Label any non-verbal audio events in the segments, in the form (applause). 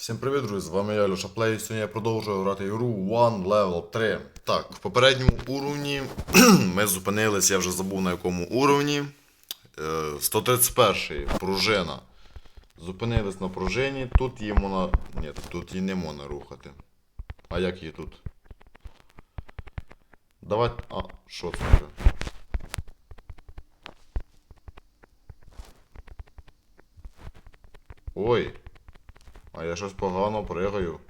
Всім привіт, друзі! З вами я, Льоша Плей. Сьогодні я продовжую грати ігру One Level 3. Так, в попередньому уровні (clears throat) ми зупинились, я вже забув на якому уровні. Е, 131 пружина. Зупинились на пружині, тут її можна. Ні, тут її не можна рухати. А як її тут? Давай. А, що це? Ой. А я щось погано пригаю.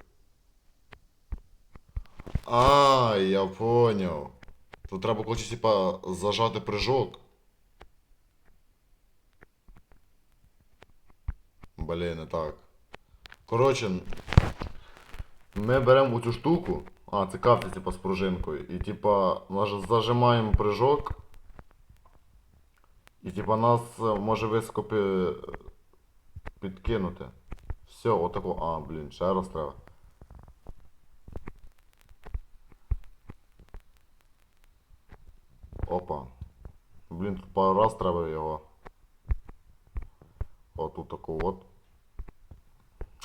А, я поняв. Тут треба хоче, типа, зажати прыжок. Блін, не так. Коротше, ми беремо цю штуку. А, це капці, типа, з пружинкою. І типа, зажимаємо прыжок. І типа нас е, може високо пі- підкинути. Все, отако. А, блін, ще раз треба. Опа. Блін, тут пару раз треба його. О, тут тако от.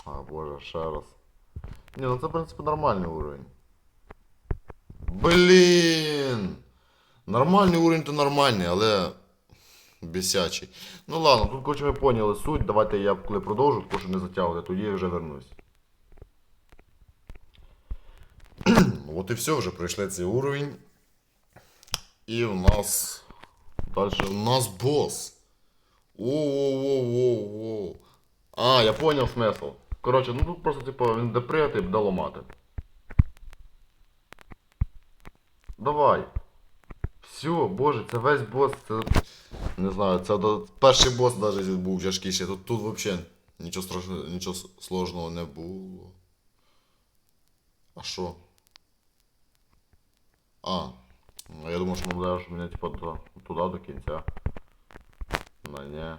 А, боже, ще раз. Ні, ну це, в принципі, нормальний уровень. Блін! Нормальний уровень то нормальний, але. Бісячий. Ну ладно, тут коротше ми поняли суть. Давайте я коли продовжу, тому що не затягувати, тоді я вже вернусь. (clears throat) От і все, вже пройшли цей уровень. І в нас. Дальше у нас босс. О-о-о-о-о. А, я понял смисл. Коротше, ну тут просто типу він де прийти і буде ламати. Давай. Все, боже, це весь босс, це. Не знаю, це до- перший босс навіть був тяжкіший. Тут, тут взагалі нічого страшного, нічого сложного не було. А що? А. Ну, я думав, що наближаєш мене типа до, туди до кінця. Ну ні.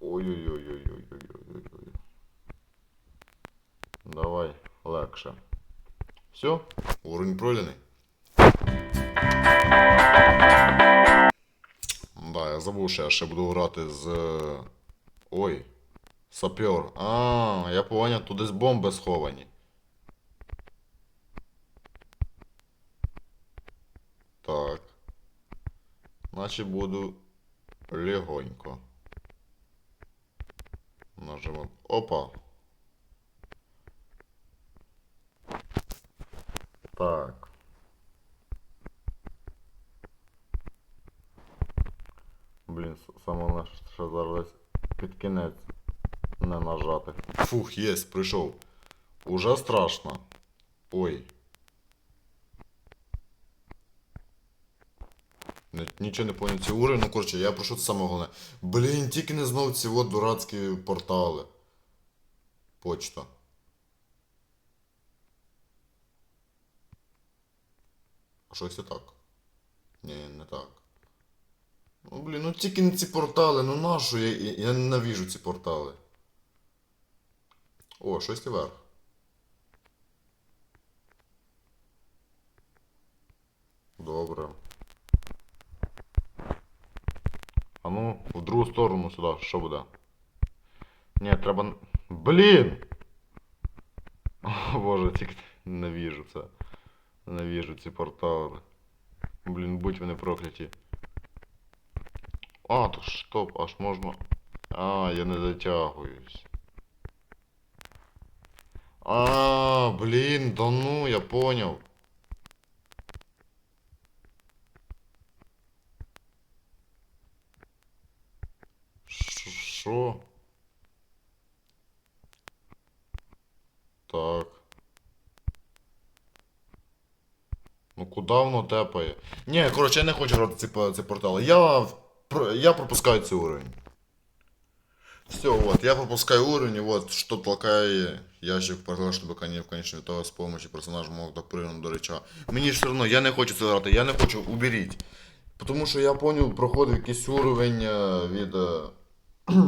Ой-ой-ой-ой-ой-ой-ой-ой. Давай, легше. Все, уровень пройдений. Да, я забув, що я ще буду грати з. е, Ой. Сапер. А, я поняв, тут десь бомби сховані. Так. Значить буду легонько. Нажимаем. Опа. Так. Блін, саме наш ще зараз під кінець не нажати. Фух, єсть, прийшов. Уже страшно. Ой. Ні- Нічого не поняв. Ці уровень, ну коротше, я прошу це саме головне. Блін, тільки не знов ці от дурацькі портали. Почта. А що якщо так? Ні, не так. Ну, блін, ну тільки не ці портали, ну нащо я, я, я ненавижу ці портали. О, щось вверх. Добре. А ну, в другу сторону сюди, що буде? Ні, треба. Блін! О, боже, тільки ненавижу це. Ненавижу ці портали. Блін, будь вони прокляті. А, то стоп, аж можна. А, я не дотягуюсь. А, блін, да ну, я понял. Ш- Що? Так. Ну куди воно тепає? Ні, коротше, я не хочу грати ці, ці портали. Я, я пропускаю цей уровень. Все, вот, я пропускаю уровень, вот, что толкає ящик портал, чтобы в конечном итоге с помощью персонажа мог допрыгнуть до реча. Мені все одно, я не хочу це грати, я не хочу, уберіть. Тому що я понял, проходив якийсь уровень е, від. е, (clears throat)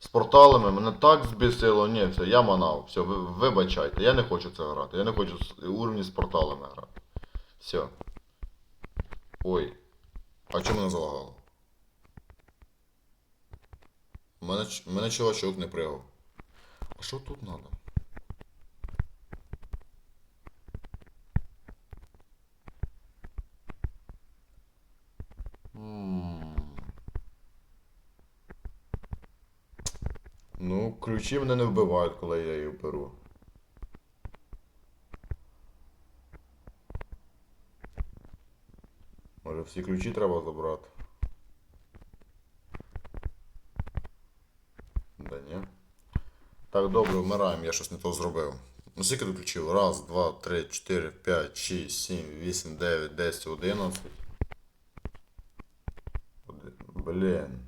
з порталами, мене так збісило, ні, все, я манав, все, ви, вибачайте, я не хочу це грати, я не хочу уровні з порталами грати. Все. Ой. А чому мене залагало? Мене, мене чувачок не пригав. А що тут? М. Ну, ключі мене не вбивають, коли я їх беру. Може всі ключі треба забрати? Да ні. Так, добре, вмираємо, я щось не то зробив. Ну скільки тут ключів? Раз, два, три, чотири, п'ять, шість, сім, вісім, дев'ять, десять, одинадцять. Оди- Блін.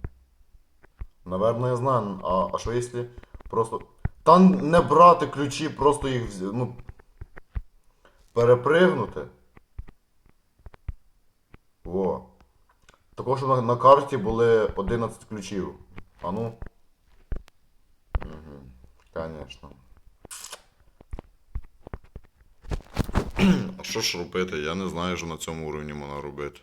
Наверно, я знаю. А, а що якщо просто. Та не брати ключі, просто їх ну. Перепригнути. Во. Також на, на карті були 11 ключів. А ну. Угу. Що ж робити? Я не знаю, що на цьому уровні можна робити.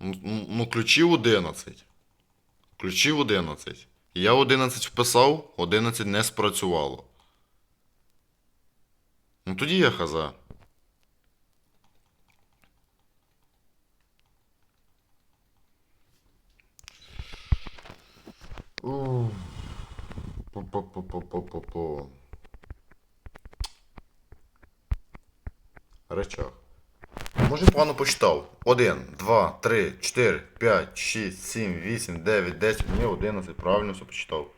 Ну, ну, ну, ключів 11. Ключів 11. Я 11 вписав, 11 не спрацювало. Ну тоді я хаза. По-по-по-по-по-по-по. Речах. Може погано почитав. 1, 2, 3, 4, 5, 6, 7, 8, 9, 10. Ні, 11. Правильно все почитав.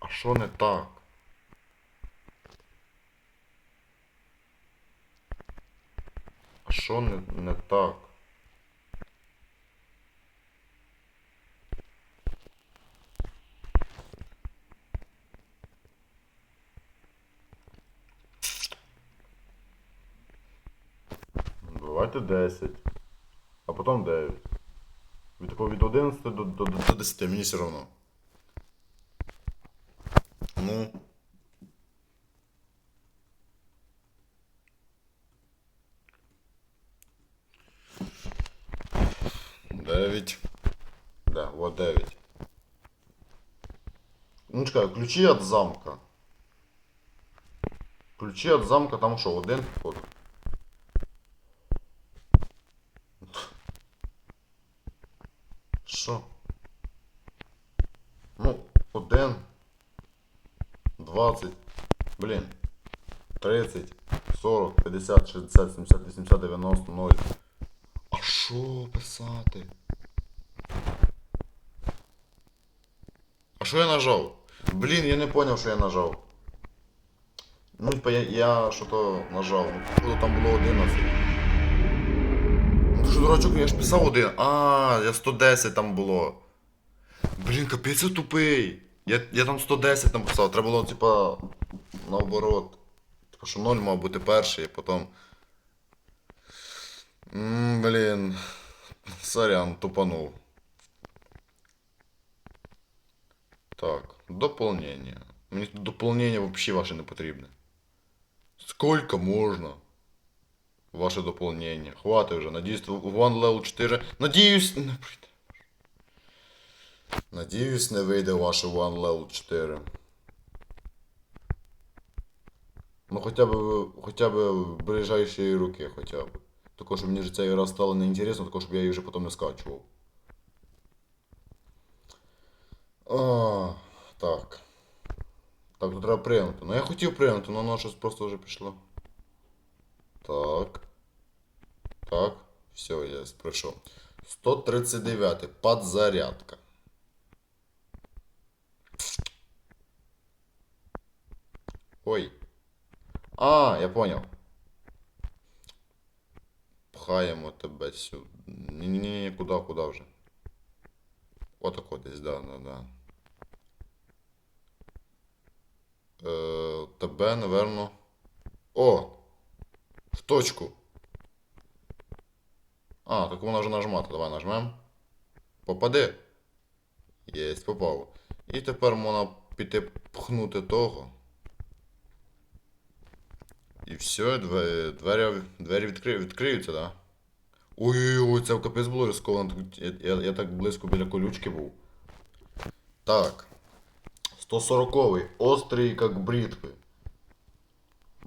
А що не так? А що не, не так? Давайте 10. А потім 9. Від такого від 11 до, до, до 10, мені все одно. Ну. Дев'ять. Да, вот 9. Ну чекай, ключі від замка. Ключі від замка там що, один вход? Що? Ну, один. 20. Блін. 30, 40, 50, 60, 70, 80, 90, 0. А що писати? Що я нажав? Блін, я не поняв, що я нажав. Ну, я, я що-то нажав. Походу там було 11. Ну що, дурачок, я ж писав один. А, я 110 там було. Блін, капець я тупий. Я, я там 110 написав, треба було, типа, наоборот. Типа, що 0 мав бути перший, а потім. М, блін. Сорян, тупанув. Так, дополнение. Мені тут дополнение вообще ваше не потрібне. Сколько можна? Ваше дополнение. Хватит вже. Надіюсь, One Level 4. Надіюсь, не прийде. Надіюсь, не вийде ваше One Level 4. Ну хоча б, хоча б в ближайші роки, хоча б. Також, щоб мені вже цей раз стало неінтересно, також, щоб я її вже потім не скачував. А, так. Так, тут треба прийняти. Ну я хотів прийняти, але воно щось просто вже пішло. Так. Так. Все, я пройшов. 139. Подзарядка. Ой. А, я понял. Пхаємо тебе сюди. Ні-ні-ні, куди, куди вже? Отако десь, да, да, да. Е, тебе, наверно. О! В точку. А, так вона вже нажмати. Давай нажмем. Попади. Єсть, попав. І тепер можна піти пхнути того. І все, двері, двері, відкри, відкриються, да? Ой-ой-ой, це в капець було рисковано. Я, я, я так близько біля колючки був. Так. 140-й. Острий, як бритви.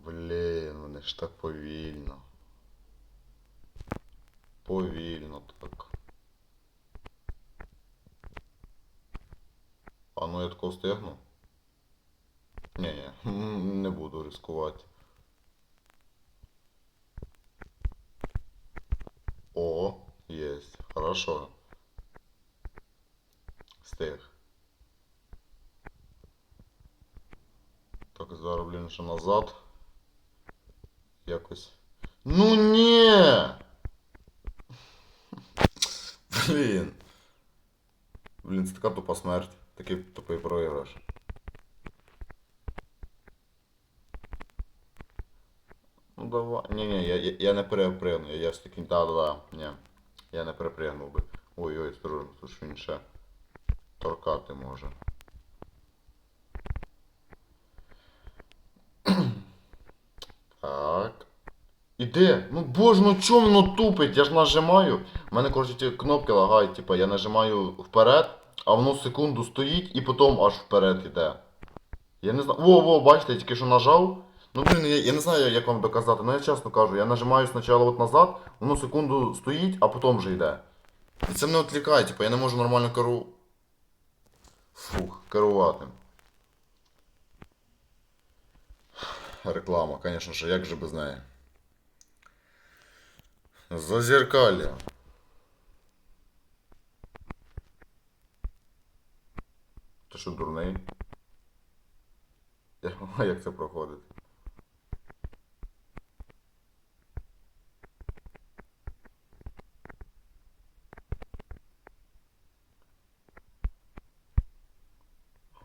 Блін, вони ж так повільно. Повільно так. А ну я тако встигну. Ні, ні, не буду ризикувати. О, есть. Хорошо. Стих. Так, зараз, блін, ще назад. Якось. Ну ні! Блін. Блін, це така тупа смерть. Такий тупий проіграш. Ну давай. Ні, ні, я, я, я не перепригну. Я, я ж таки. Да, да, да. Ні. Я не перепригнув би. Ой-ой, осторожно, тут ж він ще торкати може. Так. Іде. Ну боже, ну чому воно тупить? Я ж нажимаю. У мене, коротше, ті кнопки лагають, типа я нажимаю вперед, а воно секунду стоїть і потім аж вперед іде. Я не знаю. Во, во, бачите, я тільки що нажав. Ну блін, я, я не знаю, як вам доказати, але я чесно кажу, я нажимаю спочатку от назад, воно секунду стоїть, а потім вже йде. І це мене відвлікає, типу, я не можу нормально керу... Фух, керувати. Реклама, звісно ж, як же без неї. Зазеркалье. Ти що, дурний? Я- А як це проходить?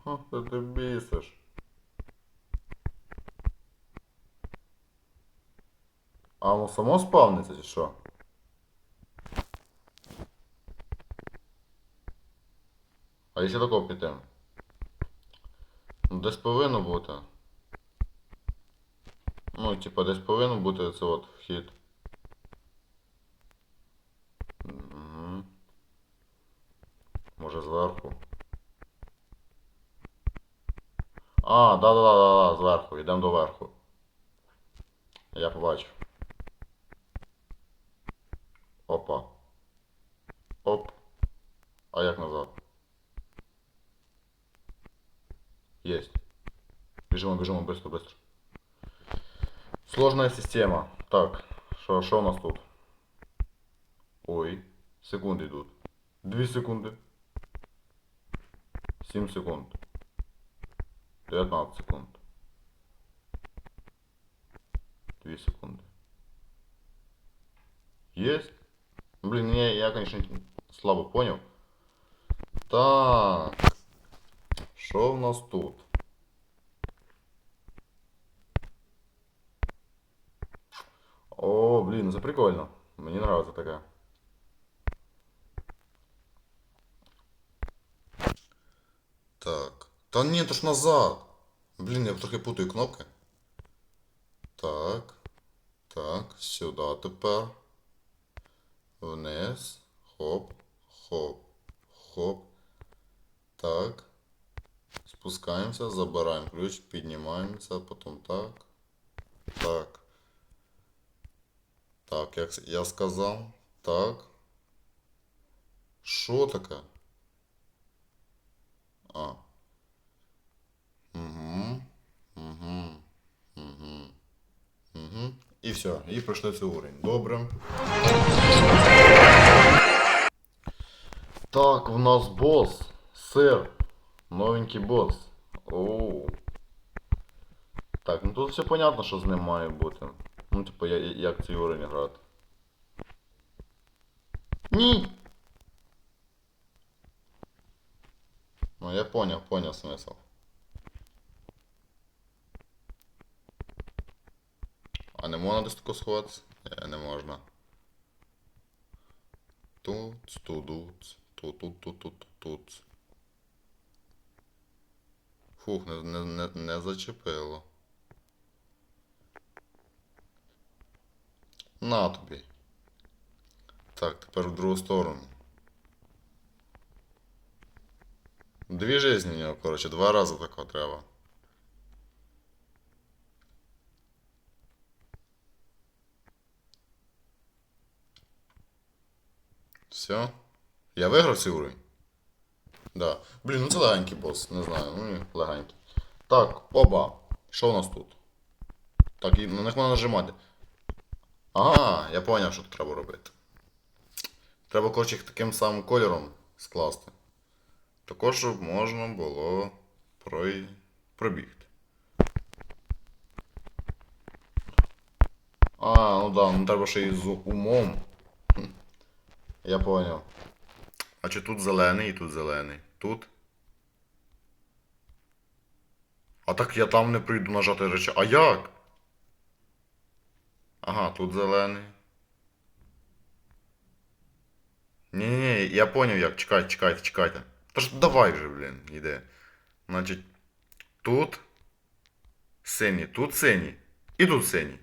Ха, ти бісиш. А воно само спавниться чи що? А якщо такого піти? Ну, десь повинно бути. Ну, типа, десь повинен бути це от вхід. Може зверху. А, да-да-да-да, зверху, йдемо до верху. Я побачив. Опа. Оп. А як назад? Есть. Бежим, бежим, быстро, быстро. Сложная система. Так, что у нас тут? Ой, секунды идут. Две секунды. 7 секунд. 19 секунд. 2 секунды. Есть? Блин, я, я, конечно, слабо понял. Так. Що в нас тут? О, блін, це прикольно. Мені нравится таке. Так. Та ні, то ж назад. Блін, я трохи путаю кнопки. Так. Так, сюди тепер. Вниз. Хоп. Хоп. Хоп. Так. Спускаемся, забираем ключ, піднімаємося, потім так. Так. Так, як я сказав. Так. Що таке? А. Угу. Угу. Угу. Угу. І все. І пройшли цей уровень. Добре. Так, в нас босс. Сир. Новенький босс. Оу. Так, ну тут все понятно, що з ним має бути. Ну, типу, я, як цей уровень грати. Ні! Ну, я понял, понял смисл. А не можна десь тако сховатися? Ні, не можна. Тут, тудуц, тут, тут, тут, тут, тут. Фух, не, не, не, не зачепило. На тобі. Так, тепер в другу сторону. Дві жизни в нього, коротше, два рази такого треба. Все. Я виграв цей уровень? Да. Блін, ну це легенький бос, не знаю, ну легенький. Так, оба. Що у нас тут? Так, і на них можна нажимати. Ага, я поняв, що тут треба робити. Треба, коротше, їх таким самим кольором скласти. Також, щоб можна було прой... пробігти. А, ну да, ну треба ще і з умом. Я поняв. А чи тут зелений і тут зелений? Тут? А так я там не прийду нажати речі. А як? Ага, тут зелений. ні ні я поняв як. Чекайте, чекайте, чекайте. Та ж давай вже, блін, іде. Значить, тут синій, тут синій. І тут синій.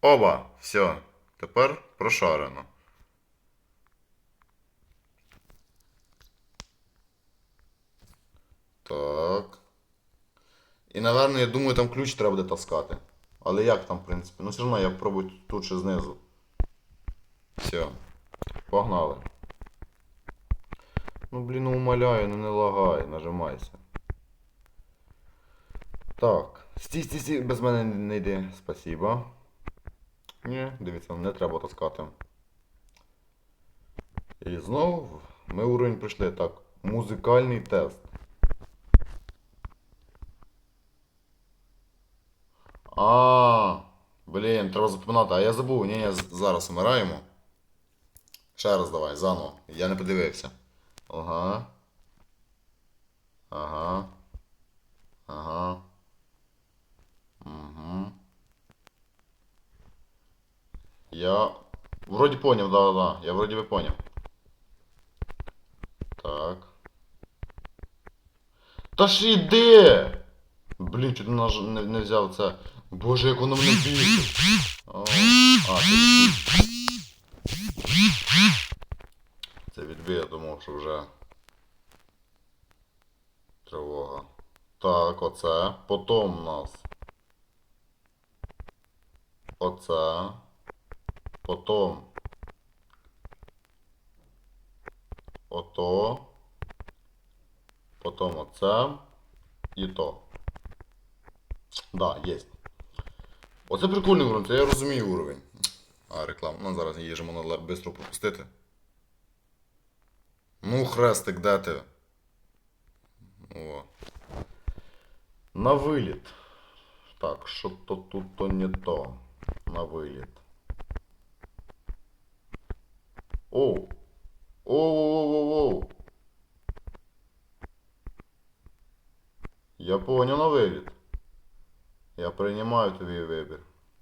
Оба, все. Тепер прошарено. Так. І, напевно, я думаю, там ключ треба буде таскати. Але як там, в принципі? Ну, все одно я пробую тут ще знизу. Все. Погнали. Ну, блін, ну умоляю, ну не лагай, нажимайся. Так. Стій, стій, стій, без мене не йди. Спасибо. Ні, дивіться, не треба таскати. І знову ми уровень пройшли. Так, музикальний тест. А, блін, треба запоминати. А я забув. Ні, ні, зараз вмираємо. Ще раз давай, заново. Я не подивився. Ага. Ага. Ага. Угу. Я вроді поняв, да, да, да. Я вроді би поняв. Так. Та ж іди! Блін, чуть не, не взяв це. Боже, як воно мене (clears throat) бісить. О, А, це відбій. Це відбій, я думав, що вже. Тривога. Так, оце. Потім у нас. Оце. Потім. Ото. Потім оце. І то. Да, есть. Оце прикольний уровень, це я розумію уровень. А, реклама. Ну, зараз її ж можна швидко пропустити. Ну, хрестик, де ти? О. На виліт. Так, що то тут то не то. На виліт. Оу. Оу-оу-оу-оу. Я понял на виліт. Я приймаю твій вибір.